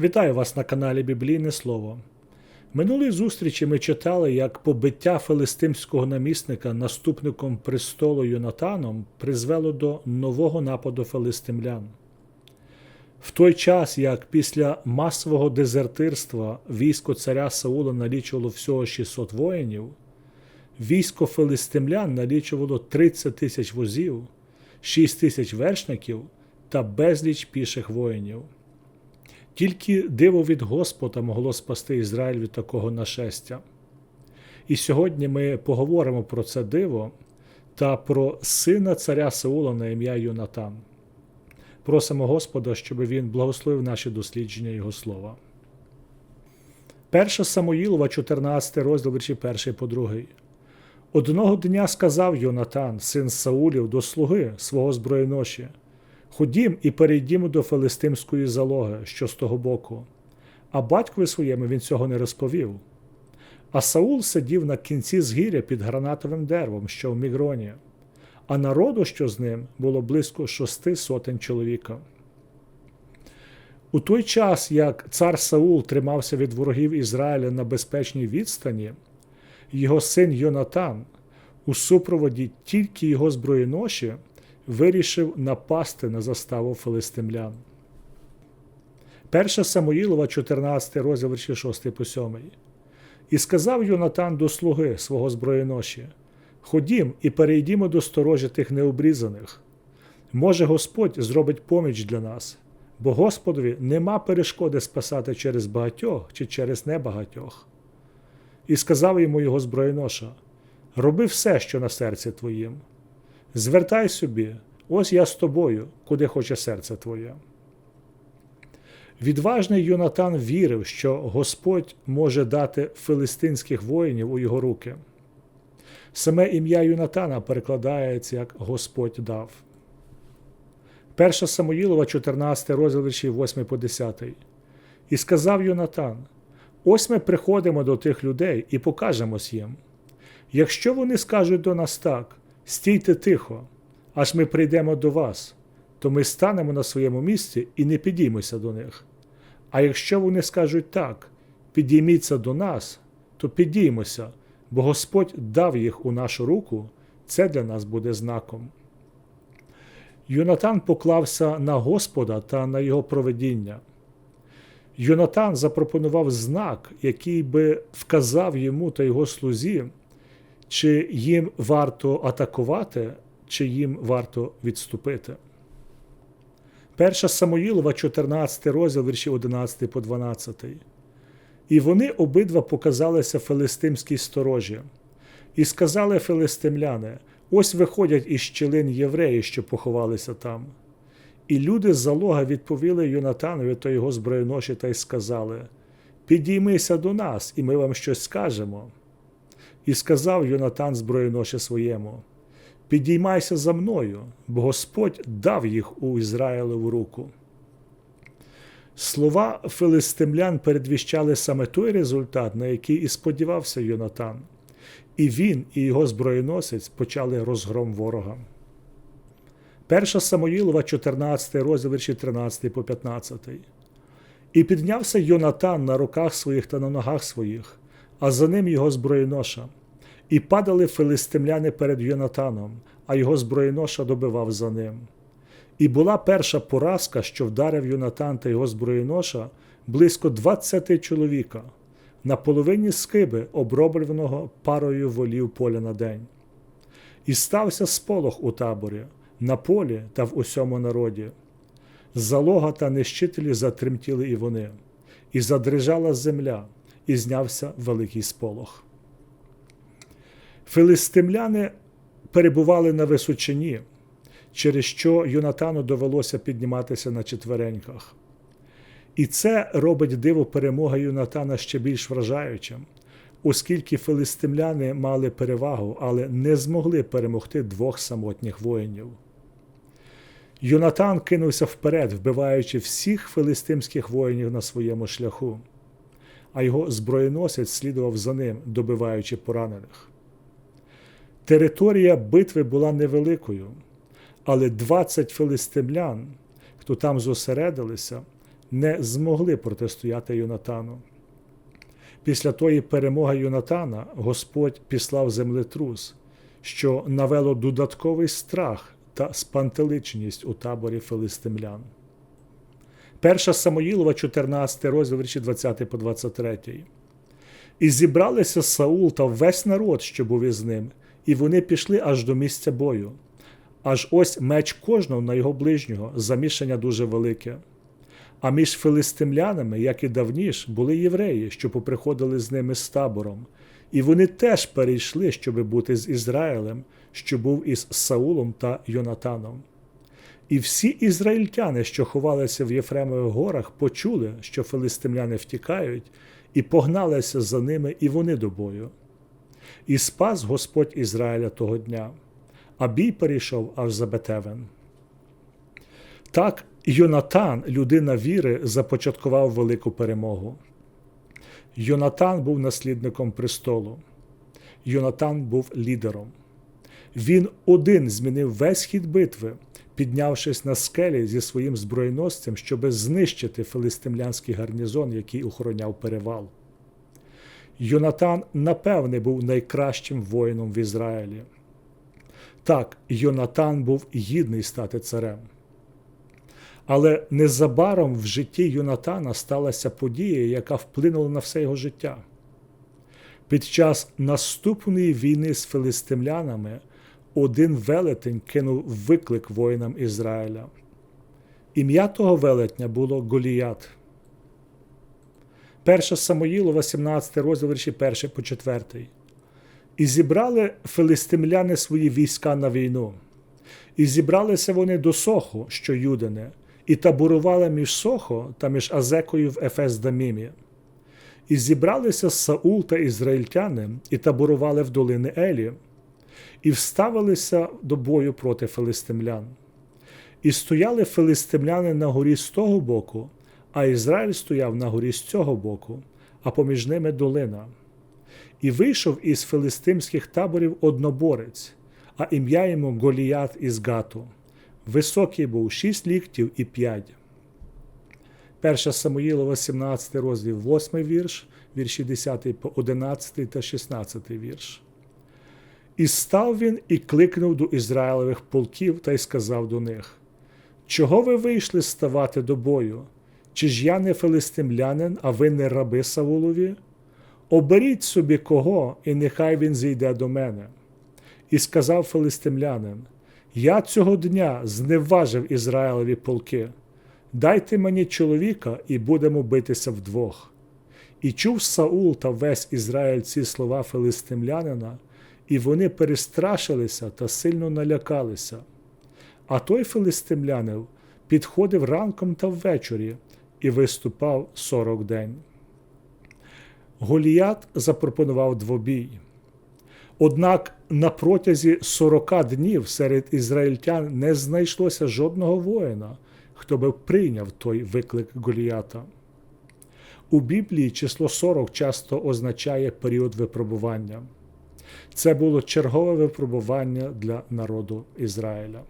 Вітаю вас на каналі Біблійне Слово. Минулої зустрічі ми читали, як побиття филистимського намісника наступником престолу Йонатаном призвело до нового нападу филистимлян. В той час, як після масового дезертирства військо царя Саула налічувало всього 600 воїнів, військо филистимлян налічувало 30 тисяч возів, 6 тисяч вершників та безліч піших воїнів. Тільки диво від Господа могло спасти Ізраїль від такого нашестя. І сьогодні ми поговоримо про це диво та про сина царя Саула на ім'я Йонатан. Просимо Господа, щоб він благословив наші дослідження Його слова. 1 Самоїлова, 14 розділ вірші 1 по 2. Одного дня сказав Йонатан, син Саулів, до слуги свого зброєноші Ходім і перейдімо до филистимської залоги, що з того боку. А батькові своєму він цього не розповів. А Саул сидів на кінці згіря під гранатовим деревом, що в мігроні, а народу, що з ним, було близько шести сотень чоловіка. У той час, як цар Саул тримався від ворогів Ізраїля на безпечній відстані, його син Йонатан у супроводі тільки його зброєноші вирішив напасти на заставу филистимлян. 1 Самоїлова, 14 розділ вірші 6 по 7. І сказав Йонатан до слуги свого зброєноші Ходім і перейдімо до сторожі тих необрізаних. Може, Господь зробить поміч для нас, бо Господові нема перешкоди спасати через багатьох чи через небагатьох. І сказав йому його зброєноша Роби все, що на серці твоїм. Звертай собі, ось я з тобою, куди хоче серце твоє. Відважний Йонатан вірив, що Господь може дати филистинських воїнів у його руки. Саме ім'я Юнатана перекладається як Господь дав. 1 Самоїлова, 14 розділ 8 по 10. І сказав Йонатан: Ось ми приходимо до тих людей і покажемось їм. Якщо вони скажуть до нас так, стійте тихо, аж ми прийдемо до вас, то ми станемо на своєму місці і не підіймося до них. А якщо вони скажуть так, підійміться до нас, то підіймося, бо Господь дав їх у нашу руку, це для нас буде знаком. Йонатан поклався на Господа та на його проведіння. Йонатан запропонував знак, який би вказав йому та його слузі, чи їм варто атакувати, чи їм варто відступити. Перша Самоїлова, 14 розділ вірші 11 по 12. І вони обидва показалися филистимській сторожі, і сказали филистимляни: ось виходять із щілин євреї, що поховалися там. І люди з залога відповіли Йонатанові та його зброєноші та й сказали: Підіймися до нас, і ми вам щось скажемо. І сказав Йонатан зброєноші своєму: Підіймайся за мною, бо Господь дав їх у Ізраїлеву руку. Слова филистимлян передвіщали саме той результат, на який і сподівався Йонатан, і він, і його зброєносець почали розгром ворога. Перша Самоїлова, 14 розділ вірші 13 по 15. І піднявся Йонатан на руках своїх та на ногах своїх, а за ним його зброєноша. І падали филистимляни перед Йонатаном, а його зброєноша добивав за ним. І була перша поразка, що вдарив Йонатан та його зброєноша близько двадцяти чоловіка, на половині скиби, обробленого парою волів поля на день. І стався сполох у таборі, на полі та в усьому народі. Залога та нищителі затремтіли і вони, і задрижала земля, і знявся великий сполох. Филистимляни перебували на височині, через що Йонатану довелося підніматися на четвереньках. І це робить диво перемоги Йонатана ще більш вражаючим, оскільки филистимляни мали перевагу, але не змогли перемогти двох самотніх воїнів. Йонатан кинувся вперед, вбиваючи всіх филистимських воїнів на своєму шляху, а його зброєносець слідував за ним, добиваючи поранених. Територія битви була невеликою, але 20 филистимлян, хто там зосередилися, не змогли протистояти Йонатану. Після тої перемоги Йонатана Господь післав землетрус, що навело додатковий страх та спантеличеність у таборі филистимлян. Перша Самоїлова, 14 розділ, вірші 20 по 23. І зібралися Саул та весь народ, що був із ним, і вони пішли аж до місця бою. Аж ось меч кожного на його ближнього, замішання дуже велике. А між филистимлянами, як і давніш, були євреї, що поприходили з ними з табором, і вони теж перейшли, щоби бути з Ізраїлем, що був із Саулом та Йонатаном. І всі ізраїльтяни, що ховалися в Єфремових горах, почули, що филистимляни втікають, і погналися за ними і вони до бою. І спас Господь Ізраїля того дня, а бій перейшов аж за Бетевен. Так, Йонатан, людина віри, започаткував велику перемогу. Йонатан був наслідником престолу. Йонатан був лідером. Він один змінив весь хід битви, піднявшись на скелі зі своїм збройносцем, щоби знищити филистимлянський гарнізон, який охороняв перевал. Йонатан, напевне, був найкращим воїном в Ізраїлі. Так, Йонатан був гідний стати царем. Але незабаром в житті Йонатана сталася подія, яка вплинула на все його життя. Під час наступної війни з филистимлянами один велетень кинув виклик воїнам Ізраїля. Ім'я того велетня було Голіят. Перша Самоїлова, 17 розділ вірші 1 по 4. І зібрали филистимляни свої війська на війну. І зібралися вони до Соху, що Юдине, і таборували між Сохо та між Азекою в Ефес-Дамімі. І зібралися Саул та ізраїльтяни, і таборували в долини Елі, і вставилися до бою проти филистимлян. І стояли филистимляни на горі з того боку, а Ізраїль стояв на горі з цього боку, а поміж ними долина. І вийшов із филистимських таборів одноборець, а ім'я йому Голіят із Гату. Високий був шість ліктів і п'ять. Перша Самоїлова, 17 розділ, 8 вірш, вірші 10 по 11 та 16 вірш. І став він і кликнув до Ізраїлевих полків та й сказав до них: Чого ви вийшли ставати до бою? Чи ж я не филистимлянин, а ви не раби Саулові? Оберіть собі кого, і нехай він зійде до мене. І сказав филистимлянин: Я цього дня зневажив Ізраїлеві полки. Дайте мені чоловіка, і будемо битися вдвох. І чув Саул та весь Ізраїль ці слова филистимлянина, і вони перестрашилися та сильно налякалися. А той филистимлянин підходив ранком та ввечері і виступав сорок день. Голіят запропонував двобій. Однак на протязі сорока днів серед ізраїльтян не знайшлося жодного воїна, хто би прийняв той виклик Голіята. У Біблії число 40 часто означає період випробування. Це було чергове випробування для народу Ізраїля.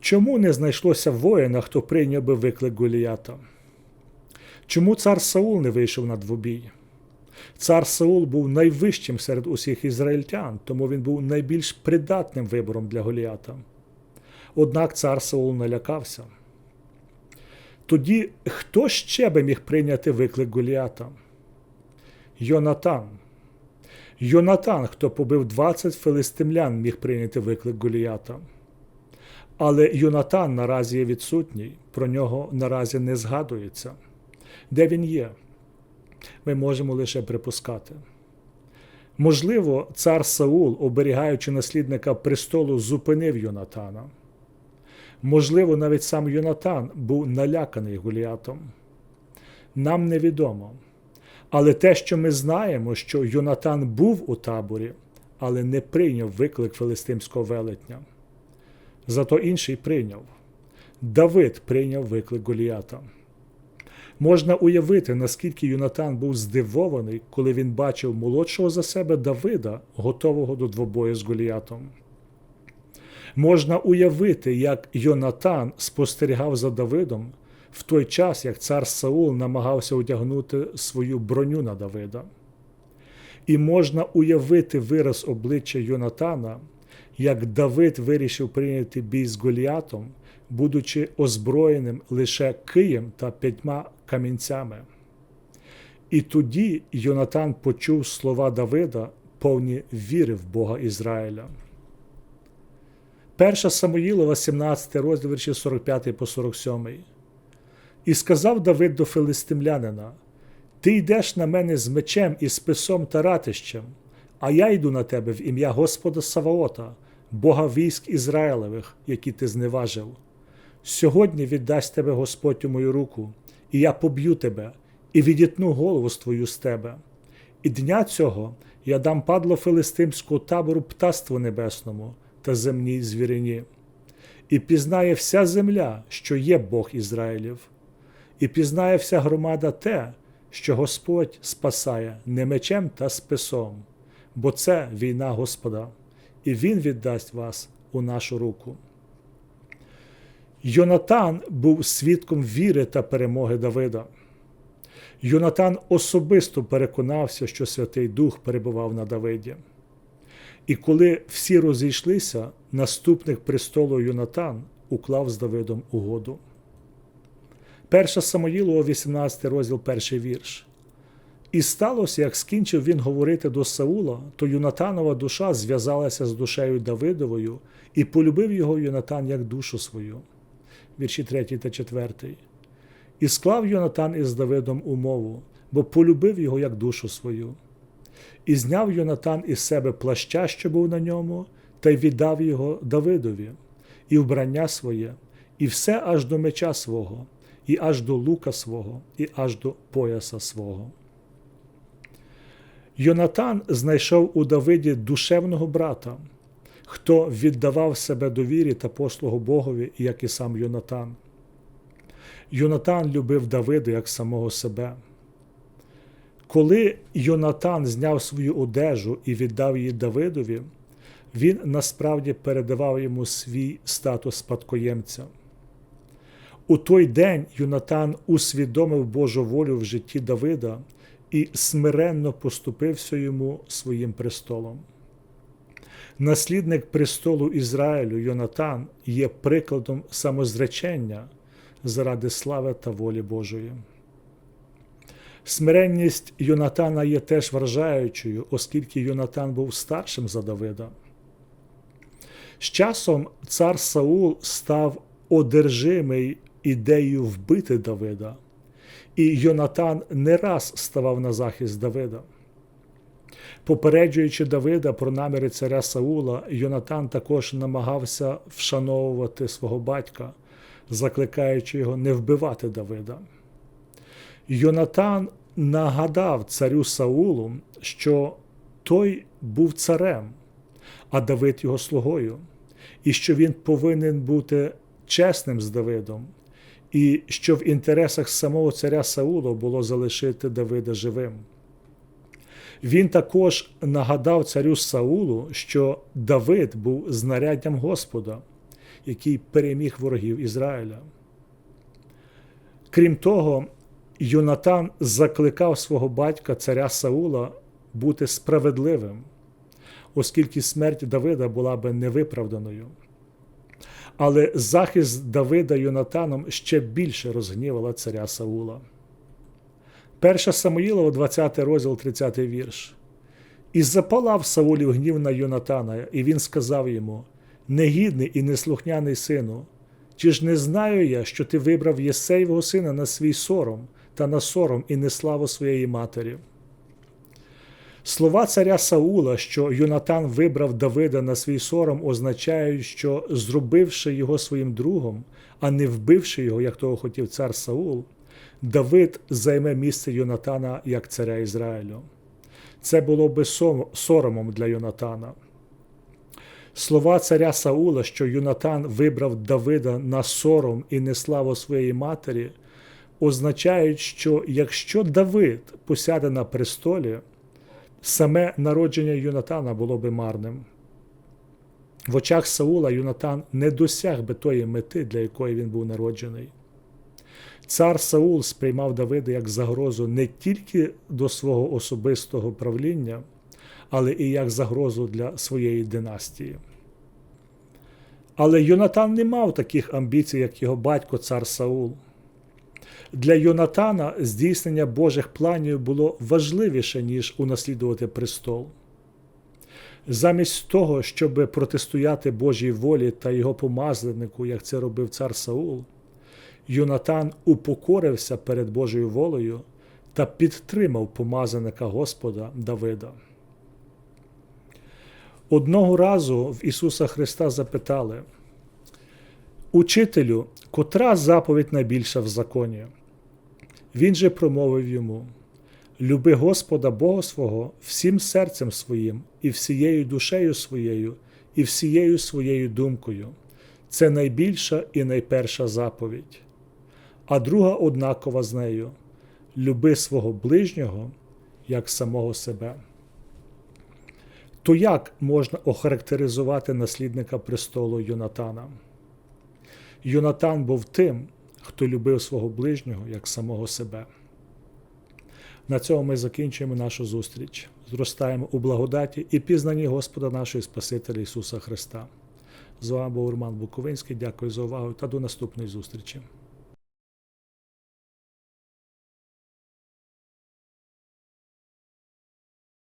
Чому не знайшлося воїна, хто прийняв би виклик Голіята? Чому цар Саул не вийшов на двобій? Цар Саул був найвищим серед усіх ізраїльтян, тому він був найбільш придатним вибором для Голіата. Однак цар Саул налякався. Тоді хто ще би міг прийняти виклик Голіата? Йонатан. Йонатан, хто побив 20 филистимлян, міг прийняти виклик Голіята. Але Йонатан наразі є відсутній, про нього наразі не згадується. Де він є? Ми можемо лише припускати. Можливо, цар Саул, оберігаючи наслідника престолу, зупинив Йонатана. Можливо, навіть сам Йонатан був наляканий Голіатом. Нам невідомо. Але те, що ми знаємо, що Йонатан був у таборі, але не прийняв виклик филистимського велетня. Зато інший прийняв. Давид прийняв виклик Голіата. Можна уявити, наскільки Юнатан був здивований, коли він бачив молодшого за себе Давида, готового до двобою з Голіатом. Можна уявити, як Йонатан спостерігав за Давидом, в той час, як цар Саул намагався одягнути свою броню на Давида. І можна уявити вираз обличчя Йонатана, як Давид вирішив прийняти бій з Голіатом, будучи озброєним лише києм та п'ятьма камінцями. І тоді Йонатан почув слова Давида, повні віри в Бога Ізраїля. Перша Самоїлова, 17 розділ 45 по 47. І сказав Давид до филистимлянина: Ти йдеш на мене з мечем і списом та ратищем, а я йду на тебе в ім'я Господа Саваота, Бога військ Ізраїлевих, які ти зневажив. Сьогодні віддасть тебе Господь у мою руку, і я поб'ю тебе, і відітну голову твою з тебе. І дня цього я дам падло филистимського табору птаству небесному та земній звірині. І пізнає вся земля, що є Бог Ізраїлів, і пізнає вся громада те, що Господь спасає не мечем та списом, бо це війна Господа, і Він віддасть вас у нашу руку. Йонатан був свідком віри та перемоги Давида. Йонатан особисто переконався, що Святий Дух перебував на Давиді. І коли всі розійшлися, наступник престолу Йонатан уклав з Давидом угоду. Перша Самоїлова, 18 розділ, перший вірш. І сталося, як скінчив він говорити до Саула, то Юнатанова душа зв'язалася з душею Давидовою, і полюбив його Юнатан як душу свою. Вірші 3 та 4. І склав Йонатан із Давидом умову, бо полюбив його як душу свою. І зняв Йонатан із себе плаща, що був на ньому, та й віддав його Давидові, і вбрання своє, і все аж до меча свого, і аж до лука свого, і аж до пояса свого. Йонатан знайшов у Давиді душевного брата, хто віддавав себе довірі та послугу Богові, як і сам Йонатан. Йонатан любив Давида як самого себе. Коли Йонатан зняв свою одежу і віддав її Давидові, він насправді передавав йому свій статус спадкоємця. У той день Йонатан усвідомив Божу волю в житті Давида і смиренно поступився йому своїм престолом. Наслідник престолу Ізраїлю Йонатан є прикладом самозречення заради слави та волі Божої. Смиренність Йонатана є теж вражаючою, оскільки Йонатан був старшим за Давида. З часом цар Саул став одержимий ідеєю вбити Давида, і Йонатан не раз ставав на захист Давида. Попереджуючи Давида про наміри царя Саула, Йонатан також намагався вшановувати свого батька, закликаючи його не вбивати Давида. Йонатан нагадав царю Саулу, що той був царем, а Давид його слугою, і що він повинен бути чесним з Давидом, і що в інтересах самого царя Саула було залишити Давида живим. Він також нагадав царю Саулу, що Давид був знаряддям Господа, який переміг ворогів Ізраїля. Крім того, Йонатан закликав свого батька царя Саула бути справедливим, оскільки смерть Давида була би невиправданою. Але захист Давида Йонатаном ще більше розгнівала царя Саула. Перша Самоїлова, 20 розділ, 30 вірш. І запалав Саулів гнів на Йонатана, і він сказав йому: Негідний і неслухняний сину, чи ж не знаю я, що ти вибрав Єсеєвого сина на свій сором та на сором і неславу своєї матері? Слова царя Саула, що Йонатан вибрав Давида на свій сором, означають, що, зробивши його своїм другом, а не вбивши його, як того хотів цар Саул, Давид займе місце Йонатана як царя Ізраїлю. Це було би соромом для Йонатана. Слова царя Саула, що Йонатан вибрав Давида на сором і неславу своєї матері, означають, що якщо Давид посяде на престолі, саме народження Юнатана було би марним. В очах Саула Юнатан не досяг би тої мети, для якої він був народжений. Цар Саул сприймав Давида як загрозу не тільки до свого особистого правління, але і як загрозу для своєї династії. Але Йонатан не мав таких амбіцій, як його батько цар Саул. Для Йонатана здійснення Божих планів було важливіше, ніж унаслідувати престол. Замість того, щоб протистояти Божій волі та його помазанику, як це робив цар Саул, Йонатан упокорився перед Божою волею та підтримав помазаника Господа Давида. Одного разу в Ісуса Христа запитали: Учителю, котра заповідь найбільша в законі? Він же промовив йому: Люби Господа Бога свого всім серцем своїм, і всією душею своєю, і всією своєю думкою. Це найбільша і найперша заповідь. А друга однакова з нею люби свого ближнього як самого себе. То як можна охарактеризувати наслідника престолу Йонатана? Йонатан був тим, хто любив свого ближнього як самого себе. На цьому ми закінчуємо нашу зустріч. Зростаємо у благодаті і пізнанні Господа нашого Спасителя Ісуса Христа. З вами був Роман Буковинський. Дякую за увагу та до наступної зустрічі.